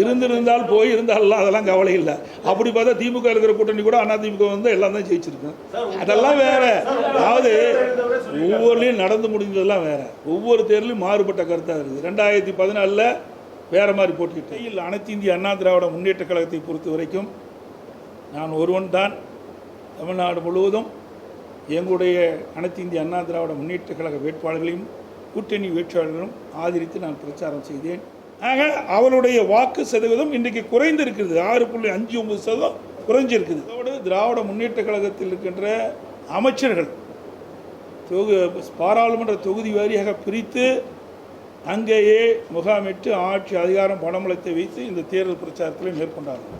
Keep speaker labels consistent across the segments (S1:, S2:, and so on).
S1: இருந்திருந்தால் போய் இருந்தாலும் அதெல்லாம் கவலை இல்லை. அப்படி பார்த்தா திமுக இருக்கிற கூட்டணி கூட அண்ணா திமுக வந்து எல்லாம் தான் ஜெயிச்சிருக்கோம் அதெல்லாம் வேற. அதாவது ஒவ்வொருலையும் நடந்து முடிஞ்சதெல்லாம் வேற. ஒவ்வொரு தேர்தலையும் மாறுபட்ட கருத்தாக இருக்குது. ரெண்டாயிரத்தி பதினாலில் வேற மாதிரி போட்டுக்கிட்டு இல்லை அனைத்து இந்திய அண்ணா திராவிட முன்னேற்ற கழகத்தை பொறுத்த வரைக்கும் நான் ஒருவன் தான். தமிழ்நாடு முழுவதும் எங்களுடைய அனைத்து இந்திய அண்ணா திராவிட முன்னேற்ற கழக வேட்பாளர்களையும் கூட்டணி வேட்பாளர்களும் ஆதரித்து நான் பிரச்சாரம் செய்தேன். ஆக அவருடைய வாக்கு சதவீதம் இன்றைக்கு குறைந்திருக்கிறது. ஆறு புள்ளி அஞ்சு ஒன்பது சதவீதம் குறைஞ்சிருக்குது அதோடு திராவிட முன்னேற்ற கழகத்தில் இருக்கின்ற அமைச்சர்கள் தொகு பாராளுமன்ற தொகுதி வாரியாக பிரித்து அங்கேயே முகாமிட்டு ஆட்சி அதிகாரம் பணமளத்தை வைத்து இந்த தேர்தல் பிரச்சாரத்தில் மேற்கொண்டார்கள்.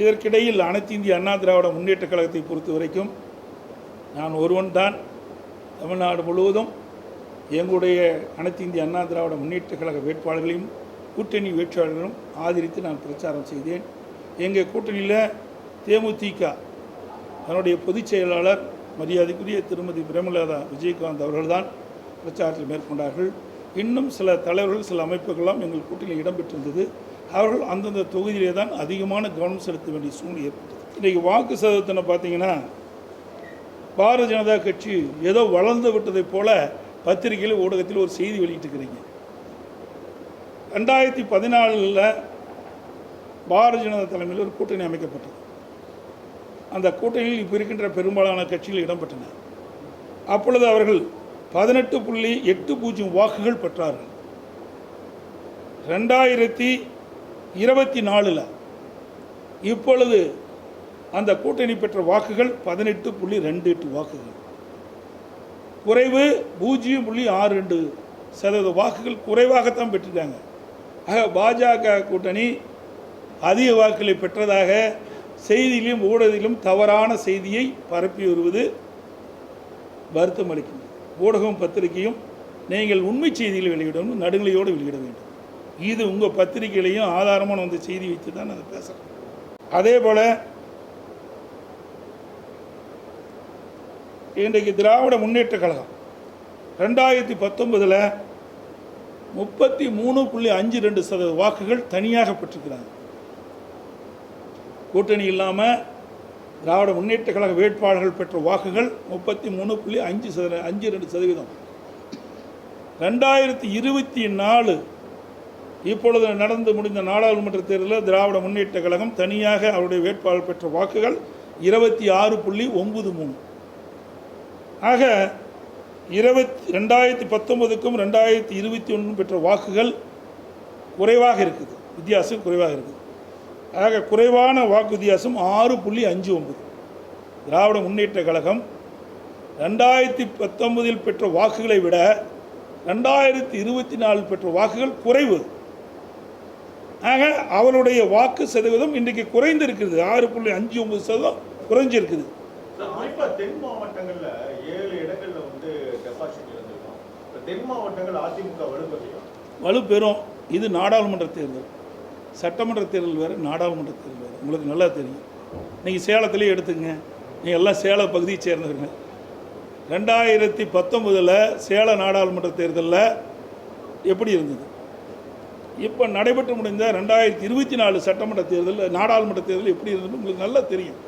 S1: இதற்கிடையில் அனைத்து இந்திய அண்ணா திராவிட முன்னேற்ற கழகத்தை பொறுத்த வரைக்கும் நான் ஒருவன் தான் தமிழ்நாடு முழுவதும் எங்களுடைய அனைத்து இந்திய அண்ணா திராவிட முன்னேற்ற கழக வேட்பாளர்களையும் கூட்டணி வேட்பாளர்களும் ஆதரித்து நான் பிரச்சாரம் செய்தேன். எங்கள் கூட்டணியில் தேமுதிக தன்னுடைய பொதுச் செயலாளர் மரியாதைக்குரிய திருமதி பிரேமலதா விஜயகாந்த் அவர்கள்தான் பிரச்சாரத்தில் மேற்கொண்டார்கள். இன்னும் சில தலைவர்கள் சில அமைப்புகள்லாம் எங்கள் கூட்டணியில் இடம்பெற்றிருந்தது. அவர்கள் அந்தந்த தொகுதியிலே தான் அதிகமான கவனம் செலுத்த வேண்டிய சூழ்நிலை ஏற்பட்டது. இன்றைக்கி வாக்கு சதவீதத்தினை பார்த்தீங்கன்னா பாரதிய ஜனதா கட்சி ஏதோ வளர்ந்து விட்டதைப் போல பத்திரிகையில் ஊடகத்தில் ஒரு செய்தி வெளியிட்டிருக்கிறீங்க. ரெண்டாயிரத்தி பதினாலில் பாரதிய ஜனதா தலைமையில் ஒரு கூட்டணி அமைக்கப்பட்டது. அந்த கூட்டணியில் இப்போ இருக்கின்ற பெரும்பாலான கட்சிகள் இடம்பெற்றன. அப்பொழுது அவர்கள் பதினெட்டு புள்ளி எட்டு பூஜ்ஜியம் வாக்குகள் பெற்றார்கள். ரெண்டாயிரத்தி இருபத்தி நாலில் இப்பொழுது அந்த கூட்டணி பெற்ற வாக்குகள் பதினெட்டு புள்ளி ரெண்டு எட்டு வாக்குகள். குறைவு பூஜ்ஜியம் புள்ளி ஆறு ரெண்டு சதவீத வாக்குகள் குறைவாகத்தான் பெற்றிருக்காங்க. ஆக பாஜக கூட்டணி அதிக வாக்குகளை பெற்றதாக செய்தியிலும் ஊடகத்திலும் தவறான செய்தியை பரப்பி வருவது வருத்தம் அளிக்கும் ஊடகம் பத்திரிகையும் நீங்கள் உண்மை செய்திகளை வெளியிடணும் நடுநிலையோடு வெளியிட வேண்டும். இது உங்கள் பத்திரிகைகளையும் ஆதாரமான வந்து செய்தி வைத்து தான் நான் பேசுகிறேன் அதே போல் இன்றைக்கு திராவிட முன்னேற்ற கழகம் ரெண்டாயிரத்தி பத்தொன்பதில் முப்பத்தி மூணு புள்ளி அஞ்சு ரெண்டு சதவீத வாக்குகள் தனியாக பெற்றிருக்கிறாங்க. கூட்டணி இல்லாமல் திராவிட முன்னேற்ற கழக வேட்பாளர்கள் பெற்ற வாக்குகள் முப்பத்தி மூணு புள்ளி அஞ்சு சதவீத அஞ்சு ரெண்டு சதவீதம். ரெண்டாயிரத்தி இருபத்தி நாலு இப்பொழுது நடந்து முடிந்த நாடாளுமன்ற தேர்தலில் திராவிட முன்னேற்ற கழகம் தனியாக அவருடைய வேட்பாளர் பெற்ற வாக்குகள் இருபத்தி ஆறு புள்ளி ஒன்பது மூணு. ஆக இருபத்தி ரெண்டாயிரத்தி பத்தொன்பதுக்கும் ரெண்டாயிரத்தி இருபத்தி ஒன்றும் பெற்ற வாக்குகள் குறைவாக இருக்குது. வித்தியாசம் குறைவாக இருக்குது. ஆக குறைவான வாக்கு வித்தியாசம் ஆறு புள்ளி அஞ்சு ஒன்பது. திராவிட முன்னேற்ற கழகம் ரெண்டாயிரத்தி பத்தொன்பதில் பெற்ற வாக்குகளை விட ரெண்டாயிரத்தி இருபத்தி நாலில் பெற்ற வாக்குகள் குறைவு. ஆக அவருடைய வாக்கு சதவீதம் இன்றைக்கு குறைந்திருக்கிறது. ஆறு புள்ளி அஞ்சு ஒன்பது சதவீதம் குறைஞ்சிருக்குது
S2: சார், குறிப்பா தென் மாவட்டங்கள்ல ஏழு இடங்கள்ல வந்து தென் மாவட்டங்கள் அதிமுக வலுப்பெறும்
S1: வலுப்பெறும் இது நாடாளுமன்ற தேர்தல். சட்டமன்ற தேர்தல் வேறு நாடாளுமன்ற தேர்தல் வேறு. உங்களுக்கு நல்லா தெரியும். நீங்கள் சேலத்துலேயே எடுத்துங்க நீங்கள் எல்லாம் சேல பகுதியை சேர்ந்தவங்க ரெண்டாயிரத்தி பத்தொன்பதில் சேல நாடாளுமன்ற தேர்தலில் எப்படி இருந்தது? இப்போ நடைபெற்று முடிந்த ரெண்டாயிரத்தி இருபத்தி நாலு சட்டமன்ற தேர்தல் நாடாளுமன்ற தேர்தல் எப்படி இருந்தது? உங்களுக்கு நல்லா தெரியும்.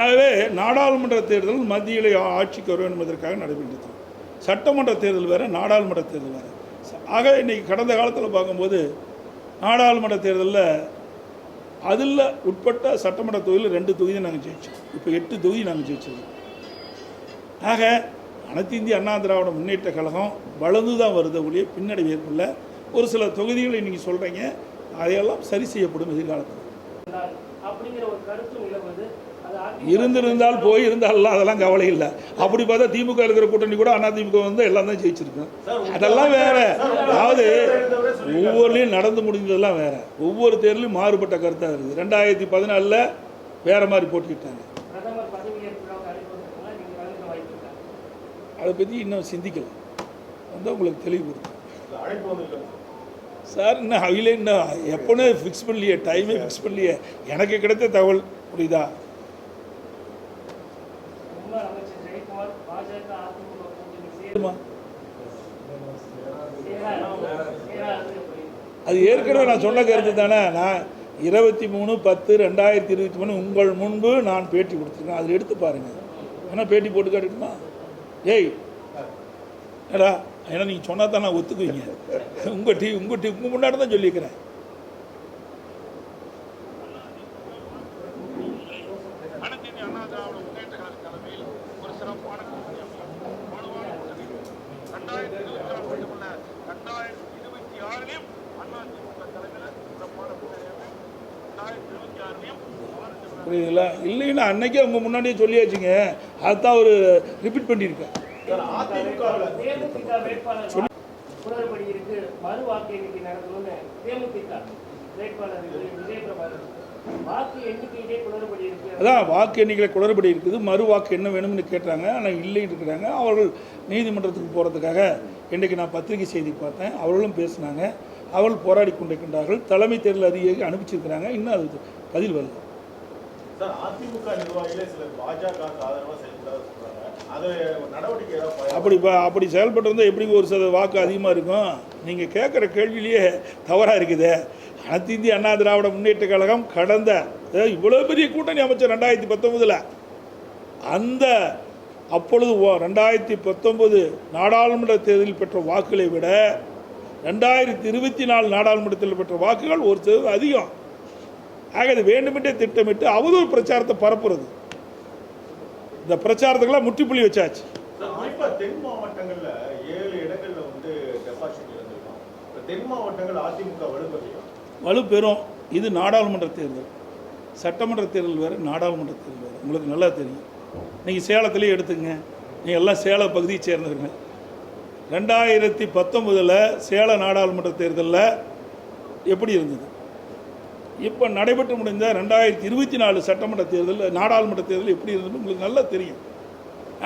S1: ஆகவே நாடாளுமன்ற தேர்தல் மத்தியில் ஆட்சிக்கு வர வேண்டும் என்பதற்காக நடைபெற்றது. சட்டமன்ற தேர்தல் வேறு நாடாளுமன்ற தேர்தல் வேறு. ஆக இன்னைக்கு கடந்த காலத்தில் பார்க்கும்போது நாடாளுமன்ற தேர்தலில் அதில் உட்பட்ட சட்டமன்ற தொகுதியில் ரெண்டு தொகுதி நாங்கள் ஜெயிச்சோம். இப்போ எட்டு தொகுதி நாங்கள் ஜெயிச்சிருக்கோம் ஆக அனைத்து இந்திய அண்ணா திராவிட முன்னேற்ற கழகம் வளர்ந்து தான் வருது ஒழிய பின்னடைவு ஏற்படல. ஒரு சில தொகுதிகளை நீங்கள் சொல்கிறீங்க அதையெல்லாம் சரி செய்யப்படும் எதிர்காலத்தில்.
S3: அப்படிங்கிற ஒரு கருத்து நிலவுது
S1: இருந்திருந்தால் போய் இருந்தாலும் அதெல்லாம் கவலை இல்லை. அப்படி பார்த்தா திமுக இருக்கிற கூட்டணி கூட அண்ணா திமுக வந்து எல்லாம் தான் ஜெயிச்சிருக்கோம். அதெல்லாம் வேற. அதாவது ஒவ்வொருலையும் நடந்து முடிஞ்சதெல்லாம் வேற. ஒவ்வொரு தேர்தலையும் மாறுபட்ட கருத்தாக இருக்குது. ரெண்டாயிரத்தி பதினாலில் வேற மாதிரி போட்டிக்கிட்டாங்க. அதை பற்றி இன்னும் சிந்திக்கல. வந்து உங்களுக்கு தெளிவுபடுத்தும்
S2: அழைப்பு வந்து
S1: சார் இன்னும் அவையிலே இன்னும் எப்போனே ஃபிக்ஸ் பண்ணலையே டைமே ஃபிக்ஸ் பண்ணலையே. எனக்கு கிடைத்த தகவல் புரியுதா?
S3: முன்னாள் அமைச்சர் ஜெயக்குமார் பாஜக அதிமுக கூட்டணி
S1: சரிம்மா? அது ஏற்கனவே நான் சொன்ன கருத்து தானே. நான் இருபத்தி மூணு பத்து ரெண்டாயிரத்தி இருபத்தி மூணு உங்கள் முன்பு நான் பேட்டி கொடுத்துருக்கேன். அதில் எடுத்து பாருங்கள் வேணால் பேட்டி போட்டு காட்டுமா ஏய் ஏடா ஏன்னா நீங்கள் சொன்னால் தான் நான் ஒத்துக்குவீங்க. உங்கள் டீ உங்கள் டீ உங்கள் முன்னாடி தான் சொல்லியிருக்கிறேன்
S4: அனைத்து இந்திய அண்ணா திராவிட முன்னேற்ற கழக தலைமையில் ஒரு சிறப்பான கூட்டணி அமையும். வலுவான கூட்டணி. ரெண்டாயிரத்தி இருபத்தி ஆறு மட்டுமல்ல, ரெண்டாயிரத்தி இருபத்தி ஆறிலும் அண்ணா திமுக தலைமையில் சிறப்பான கூட்டணி அமையும். ரெண்டாயிரத்தி இருபத்தி ஆறிலும் பாரதிய
S1: புரியுதுங்களா இல்லைன்னா அன்னைக்கே உங்கள் முன்னாடியே சொல்லியாச்சுங்க. அதுதான் ஒரு ரிப்பீட் பண்ணியிருக்கேன்
S3: அதான் வாக்கு எண்ணிக்கை
S1: அதான் வாக்கு எண்ணிக்கையில் குளறுபடி இருக்குது. மறு வாக்கு என்ன வேணும்னு கேட்டாங்க. ஆனால் இல்லைன்னு இருக்கிறாங்க. அவர்கள் நீதிமன்றத்துக்கு போகிறதுக்காக இன்றைக்கு நான் பத்திரிகை செய்தி பார்த்தேன். அவர்களும் பேசினாங்க. அவர்கள் போராடி கொண்டிருக்கின்றார்கள். தலைமை தேர்தல் அதிகாரி அனுப்பிச்சிருக்கிறாங்க. இன்னும் அது பதில் வரல.
S2: சார் அதிமுக நிர்வாகிகளே சில பாஜக ஆதரவாக செயல்படாத நடவடிக்கை ஏதாவது
S1: அப்படி அப்படி செயல்பட்டிருந்தால் எப்படி ஒரு சில வாக்கு அதிகமாக இருக்கும்? நீங்கள் கேட்குற கேள்வியிலேயே தவறாக இருக்குது. அனைத்து இந்திய அண்ணா திராவிட முன்னேற்ற கழகம் கடந்த இவ்வளோ பெரிய கூட்டணி அமைச்சர் ரெண்டாயிரத்தி பத்தொன்பதில். அந்த அப்பொழுது ஓ- ரெண்டாயிரத்தி பத்தொன்பது நாடாளுமன்ற தேர்தலில் பெற்ற வாக்குகளை விட ரெண்டாயிரத்தி இருபத்தி நாலு நாடாளுமன்றத்தில் பெற்ற வாக்குகள் ஒரு சதவீதம் அதிகம். ஆக இது வேண்டுமென்றே திட்டமிட்டு அவதூறு பிரச்சாரத்தை பரப்புறது. இந்த பிரச்சாரத்துக்கெல்லாம் முற்றுப்புள்ளி வச்சாச்சு.
S2: தென் மாவட்டங்கள்ல ஏழு இடங்கள்ல வந்து டெபாசிட் இருந்திருக்கும் இப்ப தென் மாவட்டங்கள் அதிமுக வலுப்பெறும்
S1: வலுப்பெறும். இது நாடாளுமன்ற தேர்தல். சட்டமன்ற தேர்தல் வேறு நாடாளுமன்ற தேர்தல் வேறு. உங்களுக்கு நல்லா தெரியும். நீங்கள் சேலத்திலே எடுத்துங்க நீங்கள் எல்லாம் சேல பகுதியை சேர்ந்தவர்கள் ரெண்டாயிரத்தி பத்தொன்பதில் சேல நாடாளுமன்ற தேர்தலில் எப்படி இருந்தது? இப்போ நடைபெற்று முடிந்த ரெண்டாயிரத்தி இருபத்தி நாலு சட்டமன்ற தேர்தல் நாடாளுமன்ற தேர்தல் எப்படி இருந்தது? உங்களுக்கு நல்லா தெரியும்.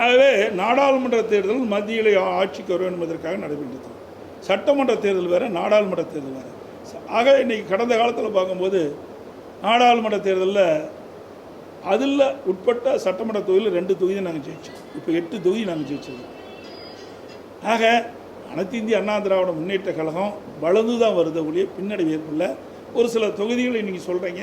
S1: ஆகவே நாடாளுமன்ற தேர்தல் மத்தியில் ஆட்சிக்கு வர வேண்டும் என்பதற்காக நடைபெற்றது. சட்டமன்ற தேர்தல் வேறு நாடாளுமன்ற தேர்தல் வேறு. ஆக இன்னைக்கு கடந்த காலத்தில் பார்க்கும்போது நாடாளுமன்ற தேர்தலில் அதில் உட்பட்ட சட்டமன்ற தொகுதியில் ரெண்டு தொகுதி நாங்கள் ஜெயிச்சோம். இப்போ எட்டு தொகுதி நாங்கள் ஜெயிச்சிருக்கோம் ஆக அனைத்து இந்திய அண்ணா திராவிட முன்னேற்ற கழகம் வளர்ந்து தான் வருது ஒழிய பின்னடைவு ஏற்படல. ஒரு சில தொகுதிகளை நீங்கள் சொல்கிறீங்க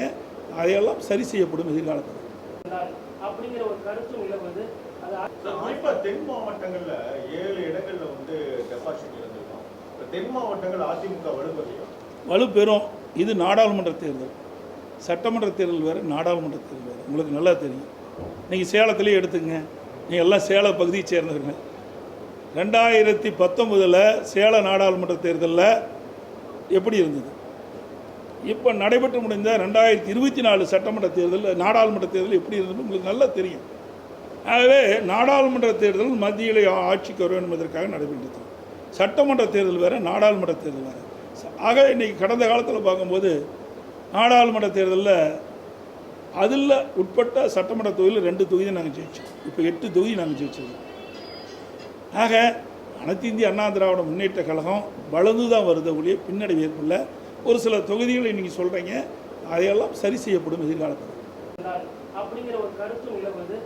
S1: அதையெல்லாம் சரி செய்யப்படும் எதிர்காலத்தில்.
S3: இருந்தால் அப்படிங்கிற ஒரு கருத்து நிலவுது அது
S2: சார், குறிப்பா தென் மாவட்டங்கள்ல ஏழு இடங்கள்ல வந்து டெபாசிட் இருந்திருக்கும் இப்ப தென் மாவட்டங்கள் அதிமுக வலுப்பெறும்.
S1: வலுப்பெறும். இது நாடாளுமன்ற தேர்தல். சட்டமன்ற தேர்தல் வேறு நாடாளுமன்ற தேர்தல் வேறு. உங்களுக்கு நல்லா தெரியும். நீங்கள் சேலத்திலே எடுத்துங்க நீங்கள் எல்லாம் சேல பகுதியை சேர்ந்தவர்கள் ரெண்டாயிரத்தி பத்தொன்பதில் சேல நாடாளுமன்ற தேர்தலில் எப்படி இருந்தது? இப்போ நடைபெற்று முடிந்த ரெண்டாயிரத்தி இருபத்தி நாலு சட்டமன்ற தேர்தல் நாடாளுமன்ற தேர்தல் எப்படி இருந்தது உங்களுக்கு நல்லா தெரியும். ஆகவே நாடாளுமன்ற தேர்தல் மத்தியில் ஆட்சிக்கு வர வேண்டும் என்பதற்காக நடைபெற்றது. சட்டமன்ற தேர்தல் வேறு நாடாளுமன்ற தேர்தல் வேறு. ஆக இன்றைக்கி கடந்த காலத்தில் பார்க்கும்போது நாடாளுமன்ற தேர்தலில் அதில் உட்பட்ட சட்டமன்ற தொகுதியில் ரெண்டு தொகுதி நாங்கள் ஜெயிச்சோம். இப்போ எட்டு தொகுதி நாங்கள் ஜெயிச்சிருக்கோம் ஆக அனைத்து இந்திய அண்ணா திராவிட முன்னேற்ற கழகம் வளர்ந்து தான் வருது ஒழிய பின்னடைவு ஏற்படல. ஒரு சில தொகுதிகளை நீங்கள் சொல்கிறீங்க அதையெல்லாம் சரி செய்யப்படும் எதிர்காலத்தில்.
S3: அப்படிங்கிற ஒரு கருத்து நிலவுது